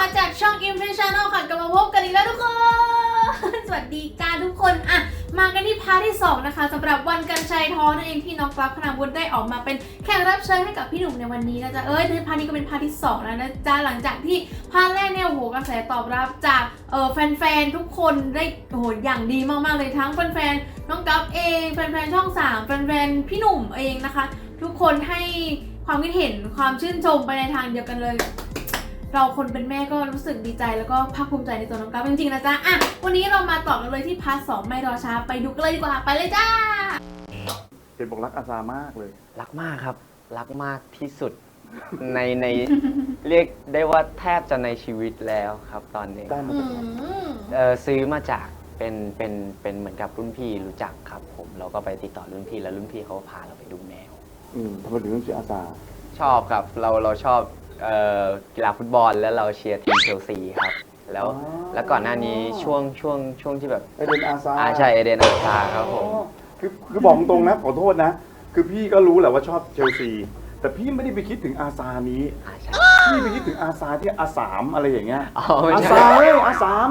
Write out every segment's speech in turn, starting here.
นะคะจากช่อง i m p r e s s i o n a l ค่ะกลับมาพบกันอีกแล้วทุกคน สวัสดีจ้าทุกคนอะมากันที่พาร์ทที่ 2 นะคะสำหรับวันกันชัยทองนั่นเองที่น้องกราฟคณาวุฒิได้ออกมาเป็นแขกรับเชิญให้กับพี่หนุ่มในวันนี้นะจ๊ะเอ้ยในพาร์ทนี้ก็เป็นพาร์ทที่2แล้วนะจ๊ะหลังจากที่พาร์ทแรกเนี่ยโอ้โหกระแสตอบรับจากเออแฟนๆทุกคนได้โอ้โหอย่างดีมากๆเลยทั้งแฟนๆน้องกราฟเองแฟนๆช่องสามแฟนๆพี่หนุ่มเองนะคะ ทุกคนให้ความคิดเห็นความชื่นชมไปในทางเดียวกันเลย เราคนเป็นแม่ก็รู้สึกดีใจแล้วก็ภาคภูมิใจในตัวน้องกราฟจริงๆนะจ๊ะอะวันนี้เรามาต่อกันเลยที่พาร์ทสองไม่รอช้าไปดูกันเลยดีกว่าไปเลยจ้าเห็นบอกรักอาซามากเลย รักมากครับ รักมากที่สุด ในในเรียกได้ว่าแทบจะในชีวิตแล้วครับตอนนี้ได้มาอืจากไหนมเออซื้อมาจากเป็นเป็นเป็นเหมือนกับรุ่นพี่รู้จักครับผมเราก็ไปติดต่อรุ่นพี่แล้วรุ่นพี่เขาก็พาเราไปดูแมว อืมทำไมถึงต้องชื่ออาซาชอบครับเราเราชอบ เอ่อกีฬาฟุตบอลแล้วเราเชียร์ทีมเชลซีครับแล้วแล้วก่อนหน้านี้ช่วงช่วงช่วงที่แบบเอเดนอาซาอ่าใช่เอเดนอาซาครับผม อ๋อคือคือบอกตรงนะ ขอโทษนะ คือพี่ก็รู้แหละว่าชอบเชลซี แต่พี่ไม่ได้ไปคิดถึงอาซานี้ อ่าใช่ พี่ไปคิดถึงอาซาที่อาสามอะไรอย่างเงี้ยอ๋อไม่อาใช่ ซาเอ้ยอาสาม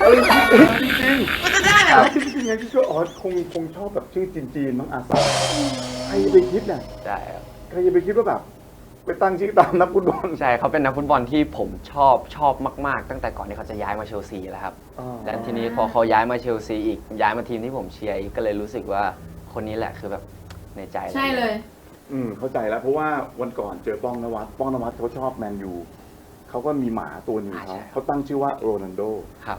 อะไรจริงจริงจริงจริงไงพี่ก็อ๋อคงคงชอบแบบชื่อจีนๆมั้งอาซาใครจะไปคิดน่ะใช่ครับ ใครจะไปคิดว่าแบบ ไปตั้งชื่อตามนักฟุตบอล ใช่เขาเป็นนักฟุตบอลที่ผมชอบชอบมาก ๆ ตั้งแต่ก่อนที่เขาจะย้ายมาเชลซีแล้วครับอ่าและทีนี้พอเขาย้ายมาเชลซีอีกย้ายมาทีมที่ผมเชียร์อีกก็เลยรู้สึกว่าคนนี้แหละคือแบบในใจราใช่เลย อืมเข้าใจแล้วเพราะว่าวันก่อนเจอป้องนวัดป้องนวัดเขาชอบแมนยูเขาก็มีหมาตัวหนึ่งเขาเขาตั้งชื่อว่าโรนัลโดครับ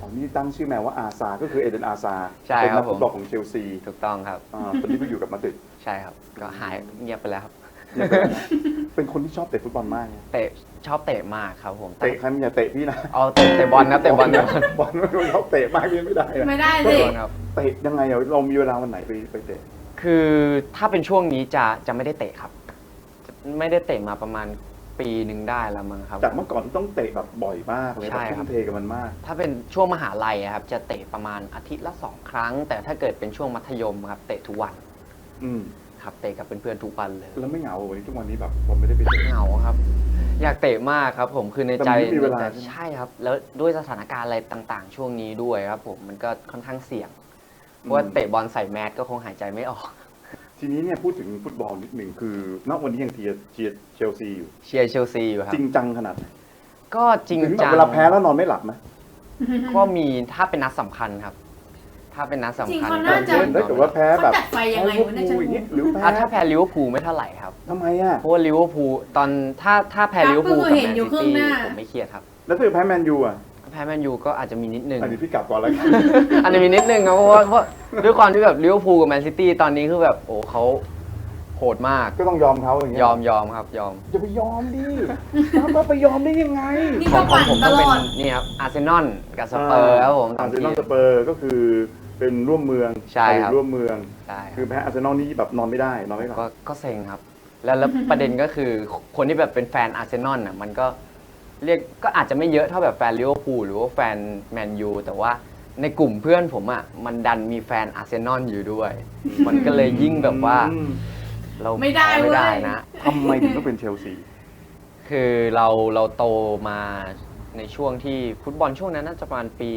อ๋อนี่ตั้งชื่อแมวว่าอาซา ก็คือเอเดนอาซาใช่เป็นครันับกผม ฟุตบอลของเชลซีถูกต้องครับ อ่าตอนนี้ก็อยู่กับมาดริดใช่ครับ ก็หายเงียบไปแล้วครับ เป็นคนที่ชอบเตะฟุตบอลมากนะเตะชอบเตะมากครับผมเตะใครไม่อย่าเตะพี่นะเอาเตะเตะบอลครับเตะบอลนะบอลไม่ชอบเตะมากพี่ไม่ได้นะไม่ได้เตะสิบอลครับ เตะยังไงอะเรามีเวลาวันไหนไปไปเตะ คือถ้าเป็นช่วงนี้จะจะไม่ได้เตะครับจะไม่ได้เตะมาประมาณปีหนึ่งได้แล้วมั้งครับ จากเมื่อก่อนที่ต้องเตะแบบบ่อยมากเลยใช่แบบครัทุ่บมเทกับมันมาก ถ้าเป็นช่วงมหาลัยอะครับจะเตะประมาณอาทิตย์ละสองครั้ง แต่ถ้าเกิดเป็นช่วงมัธยมครับเตะทุกวัน อืม ครับเตะกับเพื่อนๆทุกวันเลยแล้วไม่เหงาวันนี้ทุกวันนี้แบบผมไม่ได้ไปเตะ เหงาครับ อยากเตะมากครับ ผมคือในใจแต่มันไม่มีเวลาในใจใช่ไหม ใช่ครับ แล้วด้วยสถานการณ์อะไรต่างๆ ช่วงนี้ด้วยครับ ผมมันก็ค่อนข้างเสี่ยงเพราะว่าเตะบอลใส่แมสก็คงหายใจไม่ออก ทีนี้เนี่ยพูดถึงฟุตบอลนิดหนึ่งคือนอกวันนี้ยังเชียร์เชียร์เชลซีอยู่ เชียร์เชลซีอยู่ครับ จริงจังขนาดไหนก็จริงถึงแบจับงเวลาแพ้แล้วนอนไม่หลับไหมก็มีถ้าเป็นนัดสำคัญครับ ถ้าเป็นนัดสำคัญจริงเขาก็น่าจะเช่นถ้าเกิดว่าแพ้แบบเขาจัดไฟยังไงวะเนี่ยแพ้ลิเวอร์พูลอย่างงี้หรือแพ้อะถ้าแพ้ลิเวอร์พูลไม่เท่าไหร่ครับ ทำไมอะ เพราะว่าลิเวอร์พูลตอนถ้าถ้าแพ้ครับลิเวอร์พูลก็กับคือแมเห็นนอยู่ซิครึ่งตี้หน้าผมไม่เครียดครับ แล้วถ้าเกิดแพ้แมนยูอะ แพ้แมนยูก็อาจจะมีนิดนึง อันนี้พี่กลับก่อนแล้วกัน อันนี้มีนิดนึงครับเพราะว่าเพราะด้วยความที่แบบลิเวอร์พูลกับแมนซิตี้ตอนนี้คือแบบโอ้เขาโหดมากก็ต้องยอมเขาอย่างเงี้ยอมยอมครับยอมอย่าไปยอมดิแล้วไปยอมได้ยังไงนี่ขก็องขอปั่งนผมตต้องลเป็นอดนี่ครับอาร์เซนอลกับสเปอร์ครับผมสอาองร์เซทีนอมลสเปอร์ก็คือ เป็นร่วมเมืองใช่ครับ ร่วมเมือง ใช่คือแพ้อาร์เซนอลนี่แบบนอนไม่ได้นอนไม่หลับก็ก็เซ็งครับ แล้วแล้วประเด็นก็คือคนที่แบบเป็นแฟนอาร์เซนอลน่ะมันก็เรียกก็อาจจะไม่เยอะเท่าแบบแฟนลิเวอร์พูลหรือว่าแฟนแมนยูแต่ว่าในกลุ่มเพื่อนผมอะมันดันมีแฟนอาร์เซนอลอยู่ด้วย มันก็เลยยิ่งแบบว่าอืมเราไม่ได้แพ้ไม่ได้เว้ยนะ ทำไมถึงต้องเป็นเชลซี คือเราเราโตมา ในช่วงที่ฟุตบอลช่วงนั้นน่าจะประมาณปี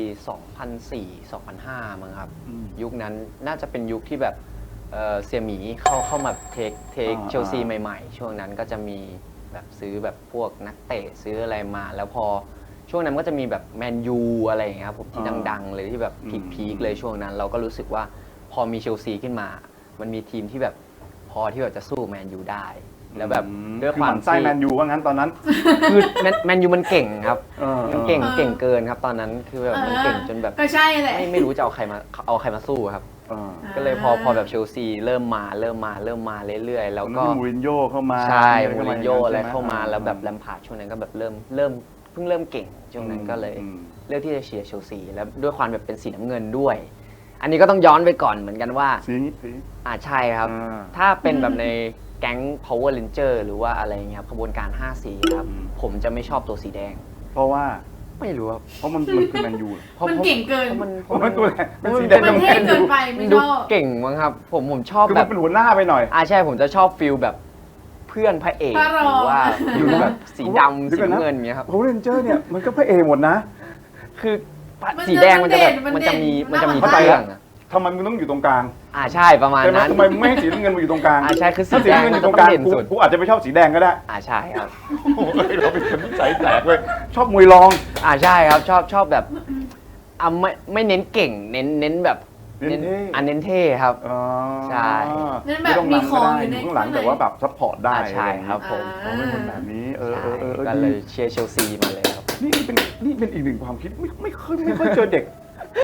2004 2005มั้งครับ อืม ยุคนั้นน่าจะเป็นยุคที่แบบเอ่อเสี่ยหมีเข้าเข้ามาเทคเทคอ่าเชลซีใหม่ๆ ช่วงนั้นก็จะมีแบบซื้อแบบพวกนักเตะซื้ออะไรมา แล้วพอช่วงนั้นก็จะมีแบบแมนยูอะไรอย่างเงี้ยครับผมที่ดังๆ เลยที่แบบพีคพีคๆเลยช่วงนั้น เราก็รู้สึกว่าพอมีเชลซีขึ้นมา มันมีทีมที่แบบพอที่แบบจะสู้แมนยูได้ แล้วแบบอืมด้วยคือควาหมมันไส้ที่แมนยูว่างั้นตอนนั้น คือแมนแมนยูมันเก่งครับ เออ มันเก่งเออเก่งเกินครับ ตอนนั้นคือแบบมันเก่งจนแบบก็ใช่แหละ ไม่ไม่รู้จะเอาใครมาเอาใครมาสู้ครับ เออก็เลยพอพอแบบเชลซีเริ่มมาเริ่มมาเริ่มมาเรื่อยๆแล้วก็ตอนนั้นมีมูรินโญ่เข้ามาใช่อะมูปะรินโญ่อะไรเข้ามาใช่หแล้วแบบแลมพาร์ดช่วงนั้นก็แบบเริ่มเริ่มเพิ่งเริ่มเก่งช่วงนั้นก็เลย อืม เลือกที่จะเชียร์เชลซีแล้วด้วยความแบบเป็นสีน้ำเงินด้วย อันนี้ก็ต้องย้อนไปก่อนเหมือนกันว่าสีนี้สี อ่าใช่ครับ อ่า ถ้าเป็นแบบใน แก๊ง power ranger หรือว่าอะไรเงี้ยครับขบวนการ5สีครับอืมผมจะไม่ชอบตัวสีแดง เพราะว่าไม่รู้ครับเพราะมันมันคือแมนยูพราะมันเก่งเกินพราะมันเพราะมันตัวแหละมันสีแดงมันเท่เกินไปมัไม่นชดูอบเก่งมั้งครับ ผมผมชอบคือแบมันบเป็นหัวหน้าไปหน่อย อ่าใช่ผมจะชอบฟิลแบบเพื่อนพระเอกพระหรองรือว่าอยู่แบบสีดำเดี๋ยวสีก่อนนะ น้ำเงินอย่างเงี้ยครับโพเรนเจอร์เนี่ยมันก็พระเอกหมดนะ คือมันสีแดงมันจะแบบมันมันเด่จะนมีมัมันนจะมีเข้าใจเครื่องอะ ทำไมมึงต้องอยู่ตรงกลางอ่าใช่ประมาณใช่ไหมนั้น ทำไมมึงไม่ให้สีน้ำเงินมาอยู่ตรงกลางอ่าใช่คือสีถ้าสีแดงน้ำเงินอมันยู่ตต้รองงกลางเด่นกูสุด กูอาจจะไปชอบสีแดงก็ได้อ่าใช่ครับ โอ้ยเราเป็นคนนิสัยแตกเว้ยชอบมวยรองอ่าใช่ครับชอบชอบแบบอ่าไม่ไม่เน้นเก่ง เน้นเน้นแบบเน้นเท่อันเน้นเท่ครับ อ๋อใช่นั่นแบบไม่ต้องมีนำขก็องได้อยู่ในอยู่ข้างหลังข้างในแต่ว่าแบบซัพพอร์ตได้อ่าใช่ครับผมเขาเป็นคนแบบนี้เออเออเออเออก็ดีเลยเชียร์เชลซีมาเลยครับนี่เป็นนี่เป็นอีกหนึ่งความคิดไม่ไม่เคยไม่เคยเจอเด็ก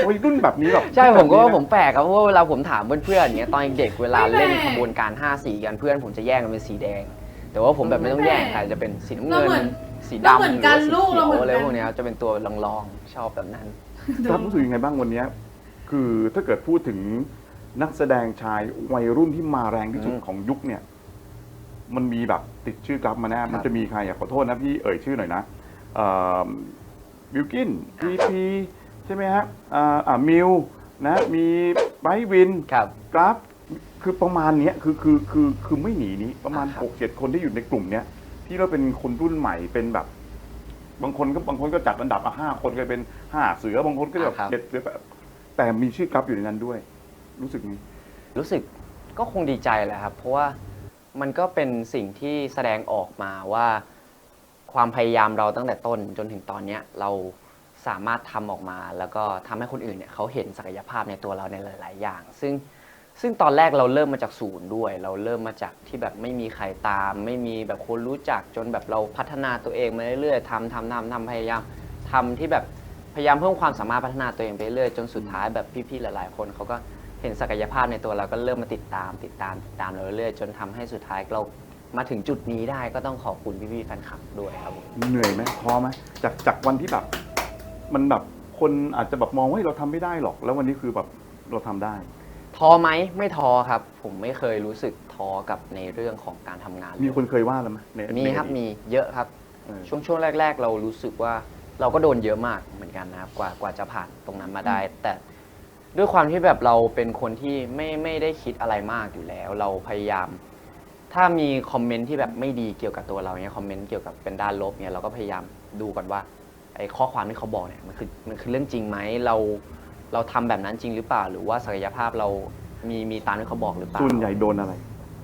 วัยรุ่นแบบนี้แบบใช่ผมก็ว่าแบบนี้นะผมแปลกครับเพราะว่าเวลาผมถามเพื่อนๆอย่างเงี้ยตอนเด็กๆเวลาไม่แปลกเล่นขบวนการ5สีกันเพื่อนผมจะแย่งกันเป็นสีแดง แต่ว่าผมแบบไม่ต้องแย่งใครจะเป็นสีน้ำเราเงิเหมือนนสีเราดำเหหมืรืออนกันว่าสีลูกเขีเรายวเหมือนกันอะไรพวกเนี้ยจะเป็นตัวลองๆชอบแบบนั้นครับรู้สึกยังไงบ้างวันเนี้ยคือถ้าเกิดพูดถึงนักแสดงชายวัยรุ่นที่มาแรงที่สุดอืมของยุคเนี่ย มันมีแบบติดชื่อกราฟมาแน่มันจะมีใครอะขอโทษนะพี่เอ่ยชื่อหน่อยนะบิวกินพีพี ใช่ไหมฮะอ่าอ่ามิวนะมีไบรท์วินครับ กราฟคือประมาณเนี้ยคือคือคือคือไม่หนีนี้ประมาณอ่าครับหกเจ็ดคนที่อยู่ในกลุ่มเนี้ยที่เราเป็นคนรุ่นใหม่เป็นแบบ บางคนก็บางคนก็จัดอันดับอะห้าคนก็เป็นห้าเสือบางคนก็แบบอ่าครับ เจ็ดเสือแบบแต่มีชื่อกราฟอยู่ในนั้นด้วย รู้สึกนี้รู้สึกก็คงดีใจแหละครับ เพราะว่ามันก็เป็นสิ่งที่แสดงออกมาว่า ความพยายามเราตั้งแต่ต้นจนถึงตอนเนี้ยเรา สามารถทำออกมา แล้วก็ทำให้คนอื่นเนี่ยเขาเห็นศักยภาพในตัวเราในหลาย ๆ อย่าง ซึ่งซึ่งตอนแรกเราเริ่มมาจากศูนย์ด้วย เราเริ่มมาจากที่แบบไม่มีใครตาม ไม่มีแบบคนรู้จักจนแบบเราพัฒนาตัวเองมาเรื่อยๆทำทำทำทำพยายามทำที่แบบพยายามเพิ่มความสามารถพัฒนาตัวเองไปเรื่อยจนสุดท้ายแบบพี่ๆหลาย ๆ คนเขาก็เห็นศักยภาพในตัวเราก็เริ่มมาติดตาม ติดตามติดตามเราเรื่อยๆจนทำให้สุดท้ายเรามาถึงจุดนี้ได้ก็ต้องขอบคุณพี่ๆแฟนคลับด้วยครับผมเหนื่อยไหมท้อไหมจากจากวันที่แบบ มันแบบคนอาจจะแบบมองว่าเฮ้ยเราทำไม่ได้หรอก แล้ววันนี้คือแบบเราทำได้ ท้อไหมไม่ท้อครับ ผมไม่เคยรู้สึกท้อกับในเรื่องของการทำงานเลยมีคนเคยว่าแล้วไหมในมีครับในอดีตมีเยอะครับ เออ ช่วงช่วงแรก ๆ เรารู้สึกว่าเราก็โดนเยอะมากเหมือนกันนะครับกว่ากว่าจะผ่านตรงนั้นมาได้ แต่ด้วยความที่แบบเราเป็นคนที่ไม่ไม่ได้คิดอะไรมากอยู่แล้ว เราพยายาม ถ้ามีคอมเมนต์ที่แบบไม่ดีเกี่ยวกับตัวเราเนี่ยคอมเมนต์เกี่ยวกับเป็นด้านลบเนี่ยเราก็พยายามดูก่อนว่า ไอ้ข้อความที่เขาบอกเนี่ยมันคือมันคือเรื่องจริงไหมเราเราทำแบบนั้นจริงหรือเปล่า หรือว่าศักยภาพเรามีมีตามที่เขาบอกหรือเปล่า ส่วนใหญ่โดนอะไร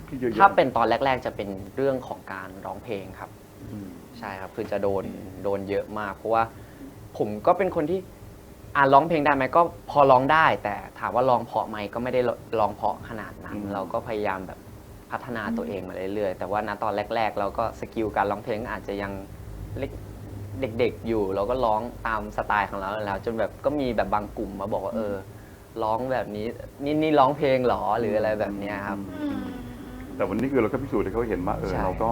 ที่เยอะๆถ้าเป็นตอนแรก ๆ จะเป็นเรื่องของการร้องเพลงครับ อืม ใช่ครับคือจะโดนโดนเยอะมากเพราะว่าผมก็เป็นคนที่อ่านร้องเพลงได้ไหมก็พอร้องได้ แต่ถามว่าร้องเพราะไหมก็ไม่ได้ร้องเพราะขนาดนั้นเราก็พยายามแบบพัฒนาตัวเองมาเรื่อยๆแต่ว่าณตอนแรก ๆ เราก็สกิลการร้องเพลงอาจจะยังเล็ก เด็ก ๆ อยู่ เราก็ร้องตามสไตล์ของเราแล้ว จนแบบก็มีแบบบางกลุ่มมาบอกว่าเออ ร้องแบบนี้นี่นี่ร้องเพลงเหรอหรืออะไรแบบเนี้ยครับ อืมแต่วันนี้คือเราก็พิสูจน์ให้เขาเห็นว่าเออใช่ เราก็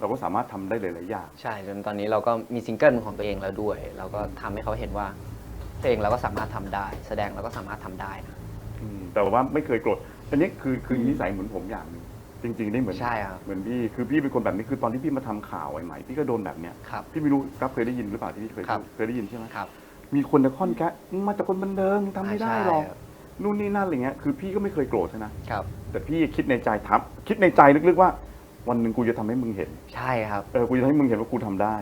เราก็สามารถทำได้หลายๆอย่าง ใช่จนตอนนี้เราก็มีซิงเกิลของตัวเองแล้วด้วย เราก็ทำให้เขาเห็นว่าเพลงเราก็สามารถทำได้ แสดงเราก็สามารถทำได้นะ อืมแต่ว่าไม่เคยโกรธ อันนี้คือคือนิสัยเหมือนผมอย่างหนึ่ง จริง ๆ ได้เหมือนใช่ครับ เหมือนพี่คือพี่เป็นคนแบบนี้คือตอนที่พี่มาทำข่าวใหม่ๆพี่ก็โดนแบบเนี้ยครับ พี่ไม่รู้ครับเคยได้ยินหรือเปล่าที่พี่เคยครับพูดเคยได้ยินใช่ไหมครับมีคนจะค่อนแค่มึงมาจากคนบันเทิงทำไม่ได้หรอกใช่ครับนู่นนี่นั่นอะไรเงี้ยคือพี่ก็ไม่เคยโกรธนะ ครับ แต่พี่คิดในใจทับคิดในใจลึกๆว่า วันหนึ่งกูจะทำให้มึงเห็น ใช่ครับ เออกูจะให้มึงเห็นว่ากูทำได้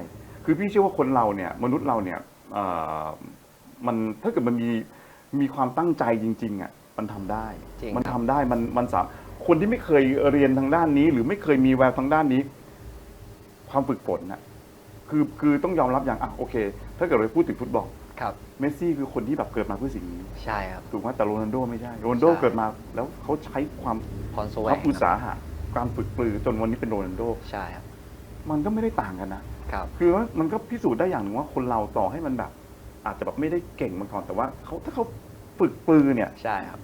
คือพี่เชื่อว่าคนเราเนี่ย มนุษย์เราเนี่ยเอ่อมันถ้าเกิดมันมีมีความตั้งใจจริง ๆอะมันทำได้ จริงมันครับทำได้มันมันสาม คนที่ไม่เคยเรียนทางด้านนี้ หรือไม่เคยมีแววทางด้านนี้ ความฝึกฝนนะคือคือต้องยอมรับอย่างอะโอเค ถ้าเกิดเราพูดถึงฟุตบอลครับ เมสซี่คือคนที่แบบเกิดมาเพื่อสิ่งนี้ใช่ครับ ถูกไหมแต่โรนัลโดไม่ใช่โรนัลโดใช่เกิดมาแล้วเขาใช้ความพรแสวรังบอุตคสารับหะการฝึกปรือจนวันนี้เป็นโรนัลโดใช่ครับ มันก็ไม่ได้ต่างกันนะครับ คือว่ามันก็พิสูจน์ได้อย่างหนึ่งว่าคนเราต่อให้มันแบบ อาจจะแบบไม่ได้เก่งมาก่อนแต่ว่าเขาถ้าเขาฝึกปรือเนี่ยใช่ครับ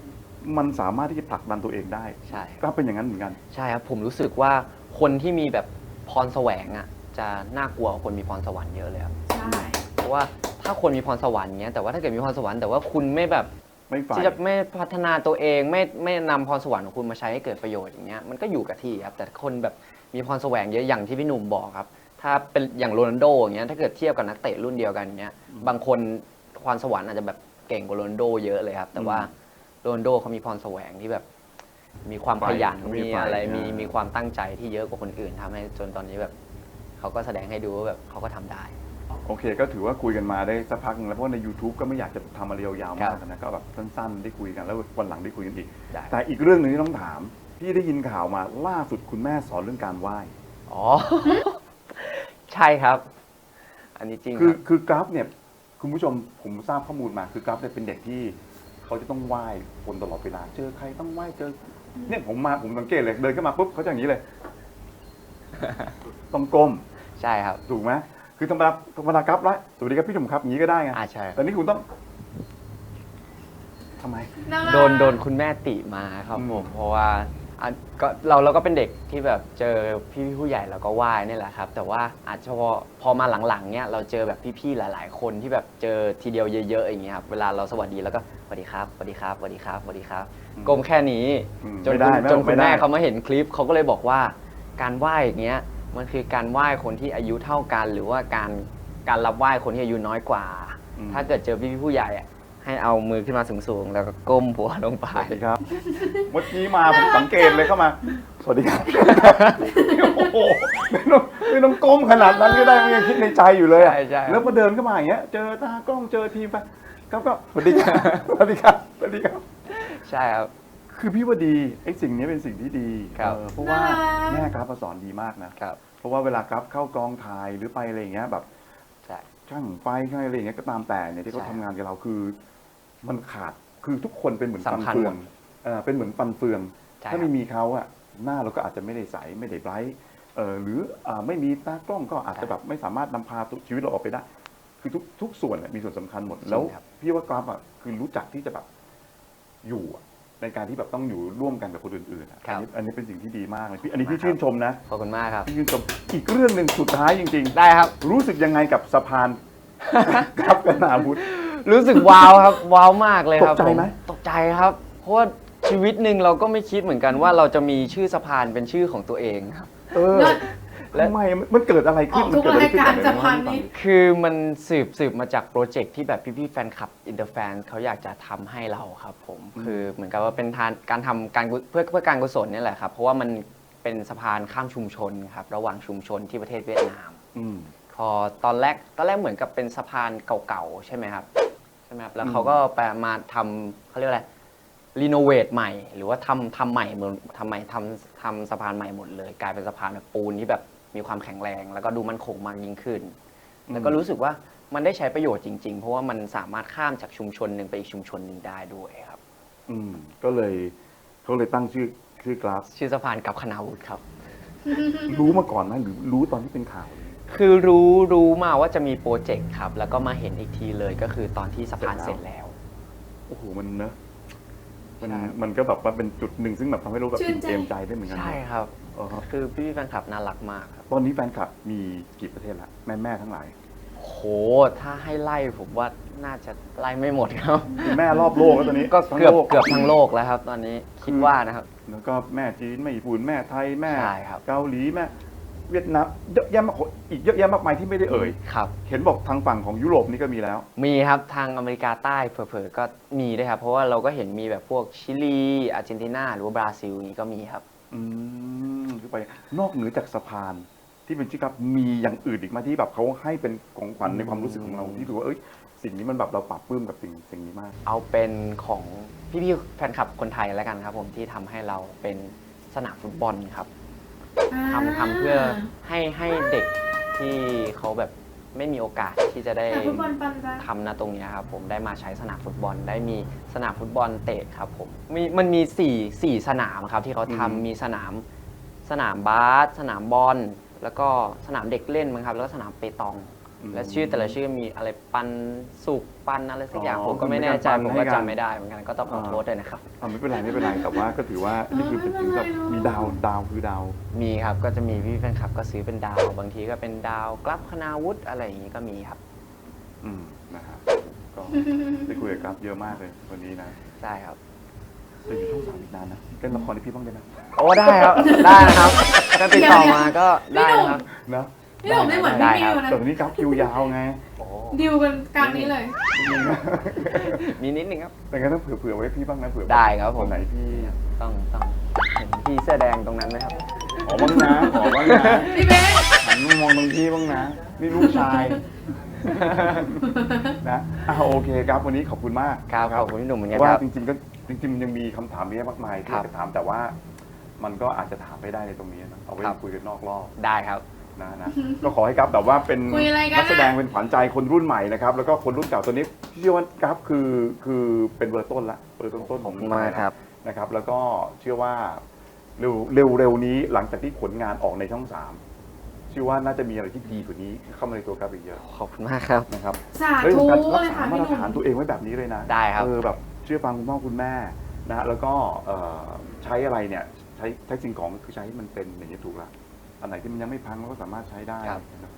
มันสามารถที่จะผลักดันตัวเองได้ ใช่ก็เป็นอย่างนั้นเหมือนกัน ใช่ครับผมรู้สึกว่าคนที่มีแบบพรแสวงอะจะน่ากลัวกว่าคนมีพรสวรรค์เยอะเลยครับใช่ เพราะว่าถ้าคนมีพรสวรรค์เงี้ยแต่ว่าถ้าเกิดมีพรสวรรค์แต่ว่าคุณไม่แบบไม่ฝ่ายที่จะไม่พัฒนาตัวเองไม่ไม่นำพรสวรรค์ของคุณมาใช้ให้เกิดประโยชน์อย่างเงี้ยมันก็อยู่กับที่ครับแต่คนแบบมีพรแสวงเยอะอย่างที่พี่หนุ่มบอกครับ ถ้าเป็นอย่างโรนัลโดอย่างเงี้ยถ้าเกิดเทียบกับนักเตะรุ่นเดียวกันเงี้ยบางคนพรสวรรค์อาจจะแบบเก่งกว่าโรนัลโดเยอะเลยครับ แต่ว่า โรนัลโดเขามีพรแสวงที่แบบ มีความขยันไฟมีมีไฟอะไรมีอ่ามีมีความตั้งใจที่เยอะกว่าคนอื่นทำให้จนตอนนี้แบบเขาก็แสดงให้ดูว่าแบบเขาก็ทำได้ โอเค ก็ถือว่าคุยกันมาได้สักพักหนึงแล้วเพราะใน YouTube ก็ไม่อยากจะทำอะไรยาวๆครัมากบนะก็แบบสั้นๆได้คุยกันแล้ววันหลังได้คุยกันอีก ได้ แต่อีกเรื่องหนึ่งที่ต้องถามพี่ได้ยินข่าวมาล่าสุดคุณแม่สอนเรื่องการไหว้ อ๋อ ใช่ครับ อันนี้จริงคือครับ คือกราฟเนี่ยคุณผู้ชมผมทราบข้อมูลมาคือกราฟเนี่ยเป็นเด็กที่ เขาจะต้องไหว้คนตลอดเวลา เจอใครต้องไหว้เจอ เนี่ยผมมาผมสังเกตเลยเดินเข้ามาปุ๊บเขาจะอย่างนี้เลย ต้องก้มใช่ครับถูกไหมคือธรรมดาธรรมดากราฟละสวัสดีครับพี่หนุ่มครับอย่างนี้ก็ได้ไงอ่าใช่แต่นี่คุณต้องทำไมน่ารักโดนโดนคุณแม่ติมาครับอืม ผมเพราะว่าอะก็เราเราก็เป็นเด็กที่แบบเจอพี่ผู้ใหญ่เราก็ไหว้นี่แหละครับ แต่ว่าอาจจะพอพอมาหลังๆเนี่ยเราเจอแบบพี่ๆหลาย ๆ คนที่แบบเจอทีเดียวเยอะๆอย่างเงี้ยครับเวลาเราสวัสดีแล้วก็ส วัสดีครับสวัสดีครับสวัสดีครับสวัสดีครับก้มแค่นี้อืมจนไม่ได้คุณไม่จนคุไม่ณได้ แม่เขามาเห็นคลิปเขาก็เลยบอกว่า การไหว้อย่างเงี้ยมันคือการไหว้คนที่อายุเท่ากัน หรือว่าการการรับไหว้คนที่อายุน้อยกว่า อืม ถ้าเกิดเจอพี่ๆผู้ใหญ่อะให้เอามือขึ้นมาสูงๆ แล้วก็ก้มหัวลงไป สวัสดีครับ เมื่อกี้มาผมสังเกตเลยเข้ามา สวัสดีครับ โอ้โหไม่ต้องไม่ต้องก้มขนาดนั้นก็ได้ไม่ยังคิดในใจอยู่เลยอะใช่ใช่ แล้วพอเดินเข้ามาอย่างเงี้ย เจอตากล้องเจอทีมไป ครับก็สวัสดีครับสวัสดีครับสวัสดีครับ ใช่ครับ คือพี่ว่าดีไอ้สิ่งนี้เป็นสิ่งที่ดีครับเออเพราะว่าน่ารักแม่กราฟมาสอนดีมากนะครับ เพราะว่าเวลากราฟเข้ากองถ่ายหรือไปอะไรอย่างเงี้ยแบบใช่ ช่างไฟช่างอะไรอย่างเงี้ยก็ตามแต่เนี่ยที่เขาใช่ทำงานกับเราคือ มันขาดคือทุกคนเป็นเหมือนฟันสำคัญเฟือหมงดเออเป็นเหมือนฟันเฟือง ใช่ถ้าครัไม่บมีเขาอะหน้าเราก็อาจจะไม่ได้ใสไม่ได้ไบรท์เออหรืออ่าไม่มีตากล้องก็อาจจะแบบไม่สามารถนำพาชีวิตเราออกไปได้ คือทุกทุกส่วนอะมีส่วนสำคัญหมดแล้ว ครับ พี่ว่ากราฟอะคือรู้จักที่จะแบบอยู่อะในการที่แบบต้องอยู่ร่วมกันกับคนอื่นๆอะอันนี้อันนี้เป็นสิ่งที่ดีมากเลยพี่อันนี้พี่ชื่นชมนะขอบคุณมากครับ พี่ชื่นชมอีกเรื่องหนึ่งสุดท้ายจริงได้ครับๆรู้สึกยังไงกับสะพาน ครับกนาวุฒิรู้สึกว้าวครับ ว้าวมากเลยครับตกใจไหม ผตกใจครับ เพราะว่าชีวิตหนึ่งเราก็ไม่คิดเหมือนกันว่าเราจะมีชื่อสะพานเป็นชื่อของตัวเองครับ เออเลิศ และทำไมมันเกิดอะไรขึ้นออกมันเกิดอะไรขึ้นทุกรายการสะพานนี้ คือมันสืบสืบมาจากโปรเจกต์ที่แบบพี่ๆแฟนคลับอินเตอร์แฟนเขาอยากจะทำให้เราครับผม คือเหมือนกับว่าเป็นทานการทำการกุเพื่อเพื่อการกุศลนี่แหละครับ เพราะว่ามันเป็นสะพานข้ามชุมชนครับ ระหว่างชุมชนที่ประเทศเวียดนาม อืม พอตอนแรกตอนแรกเหมือนกับเป็นสะพานเก่าๆ ใช่ไหมครับใช่ไหมครับแล้วอืมเขาก็ไปมาทำเขาเรียกอะไรรีโนเวทใหม่ หรือว่าทำทำใหม่หมดทำใหม่ทำทำสะพานใหม่หมดเลย กลายเป็นสะพานแบบปูนที่แบบ มีความแข็งแรง แล้วก็ดูมั่นคงมากยิ่งขึ้น แล้วก็รู้สึกว่ามันได้ใช้ประโยชน์จริง ๆ เพราะว่ามันสามารถข้ามจากชุมชนหนึ่งไปอีกชุมชนหนึ่งได้ด้วยครับ อืม ก็เลยเขาเลยตั้งชื่อชื่อกราฟชื่อสะพานกับคณาวุฒิครับ รู้มาก่อนไหมหรือรู้ตอนที่เป็นข่าวเลยคือรู้รู้มาว่าจะมีโปรเจกต์ครับ แล้วก็มาเห็นอีกทีเลยก็คือตอนที่สะพานเสร็จแล้ว โอ้โหมันเนอะมันใช่มันก็แบบว่าเป็นจุดหนึ่งซึ่งแบบทำให้เราแบบชื่อิ่นมใจเอมใจได้เหมือนกันนะ ใช่ครับเออฮะคือพี่ๆแฟนคลับน่ารักมากครับ ตอนนี้แฟนคลับมีกี่ประเทศละแม่แม่ๆทั้งหลายโห ถ้าให้ไล่ผมว่าน่าจะไล่ไม่หมดครับคือแม่รอบโลกแล้วตอนนี้ก็ทั้งเกือบโลก เกือบทั้งโลกแล้วครับ ตอนนี้คิดว่านะครับ แล้วก็แม่จีนแม่ญี่ปุ่นแม่ไทยแม่ใช่ครับ เกาหลีแม่เวียดนามเยอะแยะมากอีกเยอะแยะมากมายที่ไม่ได้เอ่ย ครับ เห็นบอกทางฝั่งของยุโรปนี่ก็มีแล้ว มีครับทางอเมริกาใต้เผลอๆก็มีด้วยครับ เพราะว่าเราก็เห็นมีแบบพวกชิลีอาร์เจนตินาหรือว่าบราซิลนี้ก็มีครับ อืม คือไป นอกเหนือจากสะพานที่เป็นชื่อครับมีอย่างอื่นอีกไหมาที่แบบเขาให้เป็นของขวัญในความรู้สึกของเราที่ถือว่าเอ้ยสิ่งนี้มันแบบเราปรับปลื้มกับสิ่งสิ่งนี้มาก เอาเป็นของพี่ๆแฟนคลับคนไทยแล้วกันครับ ผมที่ทำให้เราเป็นสนามฟุตบอลครับทำทำเพื่อให้ให้เด็กที่เขาแบบไม่มีโอกาสที่จะได้อ่าฟุตบอลปันรักทำนะตรงเนี้ยครับผมได้มาใช้สนามฟุตบอล ได้มีสนามฟุตบอลเตะครับผมมีมันมีสี่สี่สนามครับที่เขาทำอืม มีสนาม สนามบาสสนามบอลแล้วก็สนามเด็กเล่นมั้งครับ แล้วก็สนามเปตองและชื่อแต่ละชื่อมีอะไรปันสุกปันอะไรสักอย่าง อ๋อผมก็ไม่แน่ใจคือผมเป็นก็การจำไม่ได้เหมือนกันก็ต้องขอโทษด้วยนะครับ อ่าไม่เป็นไรไม่เป็นไรแต่ว่าก็ถือว่านี่คือเป็นถึงกับมีดาวดาวคือดาว มีครับก็จะมีพี่แฟนคลับก็ซื้อเป็นดาว บางทีก็เป็นดาวกลับคณาวุฒิอะไรอย่างนี้ก็มีครับอืมนะฮะก็ได้คุยกับกราฟเยอะมากเลยวันนี้นะใช่ครับ จะอยู่ช่องสามอีกนานนะเล่นละครในพี่บ้างได้ไหมโอ้ได้ครับ ได้นะครับก็ติดต่อมาก็ได้นะครับ นะพี่หนุ่มไม่เหมือนได้พี่ครันิบวนะแต่ตอนนี้กราฟคิวยาวไงโอ้ดิวกันกลางนี้เลย มีนิดนึงครับ แต่งั้นต้องเผื่อๆไว้พี่บ้างนะเผื่อได้ครับผมนไหนพี่ต้องต้องเห็นพี่เสื้อแดงตรงนั้นไหมครับขอบ้างนะขอบ้างนะพี่เบสหันมามองตรงที่บ้างนะนี่ลูกชายนะอะโอเคครับวันนี้ขอบคุณมากครับนะขอบคุณพี่หนุ่มเหมือนกันว่าครับจริงๆก็ จริงๆมันยังมีคำถามเยอะมากมายที่ครัอบยากจะถามแต่ว่า มันก็อาจจะถามไม่ได้ในตรงนี้นะเอาไว้ครับ คุยกันนอกรอบได้ครับ นะนะ ก็ขอให้ครับแบบว่าเป็นคุยอะไรกันนักแสดงอะเป็นขวัญใจคนรุ่นใหม่นะครับแล้วก็คนรุ่นเก่าตัวนี้พี่เชื่อว่าครับคือคือเป็นเบอร์ต้นละเบอร์ต้นต้นๆของมากครับนะครับแล้วก็เชื่อว่าเร็วเร็วเร็วนี้หลังจากที่ผลงานออกในช่องสามเชื่อว่าน่าจะมีอะไรที่ดีกว่านี้เข้ามาในตัวกราฟอีกเยอะขอบคุณมากครับ นะครับสาเรื่องธุของการรักเลยษาค่ะมาพี่ตหรนุ่มฐานตัวเองไว้แบบนี้เลยนะได้ครับ เออแบบ เชื่อฟังคุณพ่อคุณแม่นะฮะแล้วก็เอ่อใช้อะไรเนี่ยใช้ใช้สิ่งของคือใช้ให้มันเป็นอย่างนี้ยถูกละอันไหนที่มันยังไม่พังเราก็สามารถใช้ได้ครับ นะครับ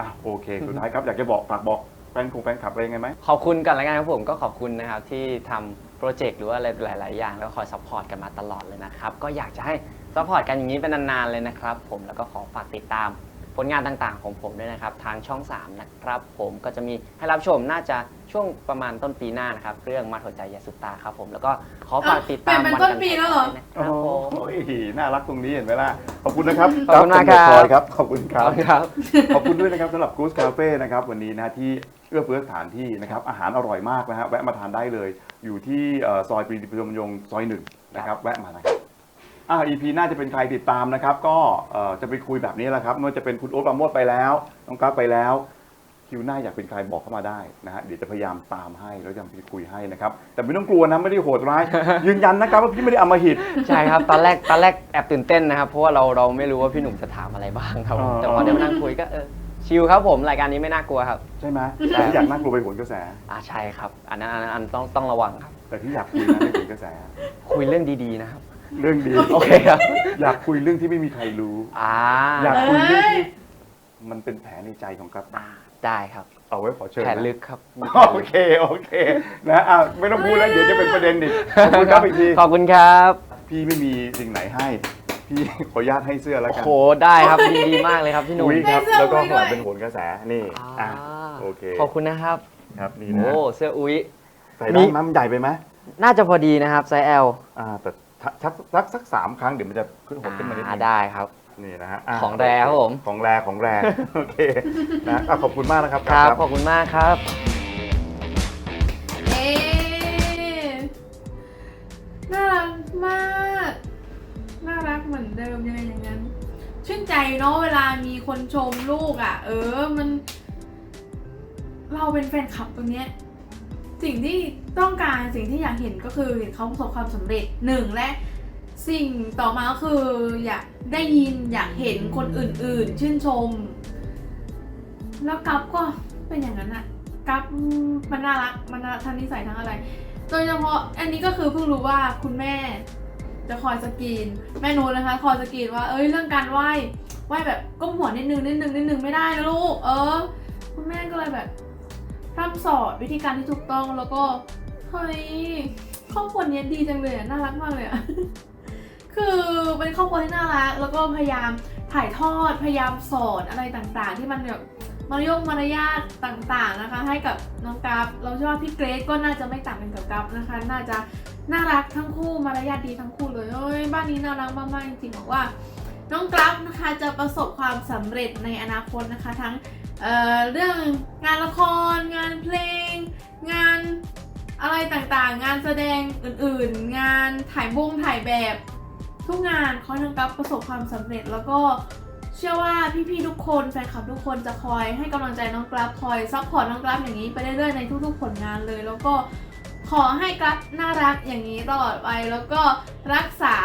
อะโอเคสุดท้ายครับอยากจะบอกฝากบอกแฟนคงแฟนคลับอะไรยังไงไหม ขอบคุณกันแล้วกันครับผมก็ขอบคุณนะครับที่ทำโปรเจกต์หรือว่าอะไรหลาย ๆ อย่าง แล้วก็คอยซัพพอร์ตกันมาตลอดเลยนะครับ ก็อยากจะให้ซัพพอร์ตกันอย่างนี้เป็นนาน ๆ เลยนะครับผมแล้วก็ขอฝากติดตาม ผลงานต่างๆของผมด้วยนะครับ ทางช่อง 3 นะครับ ผมก็จะมีให้รับชมน่าจะช่วงประมาณต้นปีหน้านะครับ เรื่องมาถดใจยาสุตาครับผมแล้วก็ขอฝากติดตามเปลี่ยนเป็นวัต้นปีแล้วเหรอนะครับผมโอ้ยน่ารักตรงนี้เห็นไหมล่ะ ขอบคุณนะครับขอบคุณมากครับตำวจพลอยครับ ขอบคุณคขรัอบ บคุณครับ ขอบคุณด้วยนะครับสำหรับกู๊ดคาเฟ่นะครับวันนี้นะที่เอื้อเฟื้อสถานที่นะครับอาหารอร่อยมากนะฮะแวะมาทานได้เลย อยู่ที่เอ่อซอยปรีดีพรมยงค์ซอยหนึ่งนะครับแวะมานะครับ อ่า EP หน่าจะเป็นใครติดตามนะครับ ก็เอ่อจะไปคุยแบบนี้แหละครับไม่ว่าจะเป็นคุณโอ๊ตปราโมดไปแล้วน้องกราฟไปแล้ว คิวหน้าอยากเป็นใครบอกเข้ามาได้นะฮะเดี๋ยวจะพยายามตามให้แล้วจะไปคุยให้นะครับ แต่ไม่ต้องกลัวนะไม่ได้โหดร้าย ยืนยันนะครับว่าพี่ไม่ได้เอามาหิดใช่ครับ ตอนแรกตอนแรกแอบตื่นเต้นนะครับ เพราะว่าเราเราไม่รู้ว่าพี่หนุ่มจะถามอะไรบ้างครับผมอ๋อแต่พอเดี๋ยวมานั่งคุยก็เออชิลครับผมรายการนี้ไม่น่ากลัวครับ ใช่ไหมแต่ที่อยากนั่งกลัวไปโหนกระแส อ่าใช่ครับ อันนั้นอันนั้นอันต้องต้องระวังครับ แต่ที่อยากคุยนะไม่โหนกระแส คุยเรื่องดีๆนะครับ เรื่องดีโอเคครับ อยากคุยเรื่องที่ไม่มีใครรู้ อ่าอยากคุยเรื่องที่มันเป็นแผลในใจของกับอ่าได้ครับ เอาไว้ขอเชิญแผนนะลึกครับ โอเค โอเค นะอะไม่ต้องพูดแล้ว เดี๋ยวจะเป็นประเด็นอีกขอบคุณครับอีกทีขอบคุณครับ พี่ไม่มีสิ่งไหนให้ พี่ขออนุญาตให้เสื้อแล้วโอ้กันโหได้ครับยินดีมากเลยครับพี่หนุ่มอุ้ยครับได้เสื้อแล้วก็อุ้ยด้วยขอเป็นโหนกระแสนี่อะอ่าโอเคขอบคุณนะครับ ครับนี่นะโอ้เสื้ออุ้ยใส่ได้ไหมมันใหญ่ไปไหมน่าจะพอดีนะครับไซส์ L อ่าแต่ สักสักสักสามครั้งเดี๋ยวมันจะขึ้นหดขึ้นมานิดนึอ่างได้ครับ นี่นะฮะะของแรครับผม ของแรของแรโอเคนะอะขอบคุณมากนะครับครับ ขอบคุณมากครับ เอ๊ะน่ารักมาก น่ารักเหมือนเดิมยังไงอย่างนั้น ชื่นใจเนาะเวลามีคนชมลูกอะ่ะ เออมัน เราเป็นแฟนคลับตรงเนี้ย สิ่งที่ต้องการสิ่งที่อยากเห็นก็คือเห็นเขาประสบความสำเร็จหนึ่งและสิ่งต่อมาก็คืออยากได้ยินอยากเห็นคนอื่นๆ ชื่นชม แล้วกัฟก็เป็นอย่างนั้นอะกัฟมันน่ารักมันน่ารักทั้งนิสัยทั้งอะไร โดยเฉพาะอันนี้ก็คือเพิ่งรู้ว่าคุณแม่จะคอยสกรีนแม่นูนนะคะ คอยสกรีนว่า เอ้ยเรื่องการไหว้ไหว้แบบก้มหัวนิดนึงนิดนึงนิดนึงไม่ได้นะลูก เออ คุณแม่ก็เลยแบบ พร่ำสอนวิธีการที่ถูกต้องแล้วก็เฮ้ยครอบครัวเนี้ยดีจังเลยอะน่ารักมากเลยอะคือเป็นครอบครัวที่น่ารัก แล้วก็พยายามถ่ายทอดพยายามสอนอะไรต่างๆ ที่มันแบบมารยงมารยาทต่างๆนะคะ ให้กับน้องกัฟเราเชื่อว่าพี่เกรซก็น่าจะไม่ต่างกันกับกัฟนะคะ น่าจะน่ารักทั้งคู่มารยาทดีทั้งคู่เลยเอ้ยบ้านนี้น่ารักมากๆจริงๆบอกว่า น้องกราฟนะคะจะประสบความสำเร็จในอนาคตนะคะ ทั้ง เอ่อเรื่องงานละครงานเพลง งานอะไรต่างๆ งานแสดงอื่นๆ งานถ่ายบงถ่ายแบบทุกงานขอให้น้องกราฟประสบความสำเร็จแล้วก็เชื่อว่าพี่ๆทุกคนแฟนคลับทุกคนจะคอยให้กำลังใจน้องกราฟคอยซัพพอร์ตน้องกราฟอย่างนี้ไปเรื่อยๆในทุกๆผลงานเลย แล้วก็ขอให้กราฟน่ารักอย่างนี้ตลอดไปแล้วก็รักษา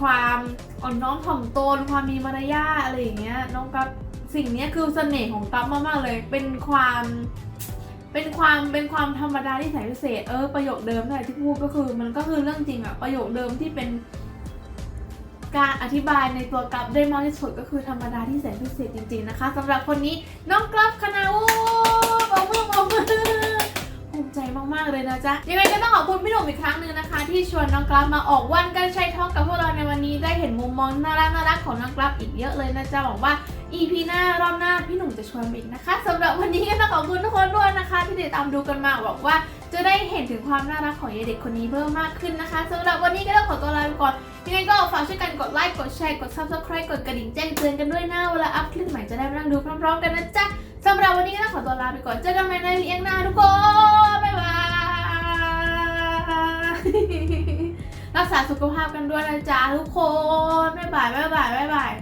ความอ่อนน้อมถ่อมตน ความมีมารยาทอะไรอย่างเงี้ยน้องกราฟสิ่งนี้คือเสน่ห์ของกราฟมากๆเลย เป็นความเป็นความเป็นความธรรมดาที่แสนพิเศษเออประโยคเดิมนั่นแหละที่พูดก็คือ มันก็คือเรื่องจริงอะประโยคเดิมที่เป็น การอธิบายในตัวกราฟได้มากที่สุดก็คือธรรมดาที่แสนพิเศษจริงๆนะคะสำหรับคนนี้น้องกราฟคณาวูปอมือปอมือ ใจมากๆเลยนะจ๊ะยังไงก็ต้องขอบคุณพี่หนุ่มอีกครั้งหนึ่งนะคะ ที่ชวนน้องกราฟมาออกวันกันชัยทอกกับพวกเราในวันนี้ได้เห็นมุมมองน่ารักน่ารักของน้องกราฟอีกเยอะเลยนะจ๊ะหวังว่า EP หน้ารอบหน้าพี่หนุ่มจะชวนมาอีกนะคะสำหรับวันนี้ก็ต้องขอบคุณทุกคนด้วยนะคะ ที่ติดตามดูกันมาหวังว่าจะได้เห็นถึงความน่ารักของเด็กคนนี้เพิ่มมากขึ้นนะคะสำหรับวันนี้ก็ต้องขอตัวลาไปก่อนยังไงก็ฝากช่วยกันกดไลค์กดแชร์กด subscribe กดกระดิ่งแจ้งเตือนกันด้วยนะเวลาอัพคลิปใหม่จะได้มานั่งดูพร้อมๆ กันนะจ๊ะ สำหรับวันนี้ก็ต้องขอตัวลาไปก่อน เจอกันใหม่ในเลี้ยงหน้าทุกคน บ๊ายบาย รักษาสุขภาพกันด้วยนะจ๊ะทุกคน บ๊ายบาย บ๊ายบาย บ๊ายบาย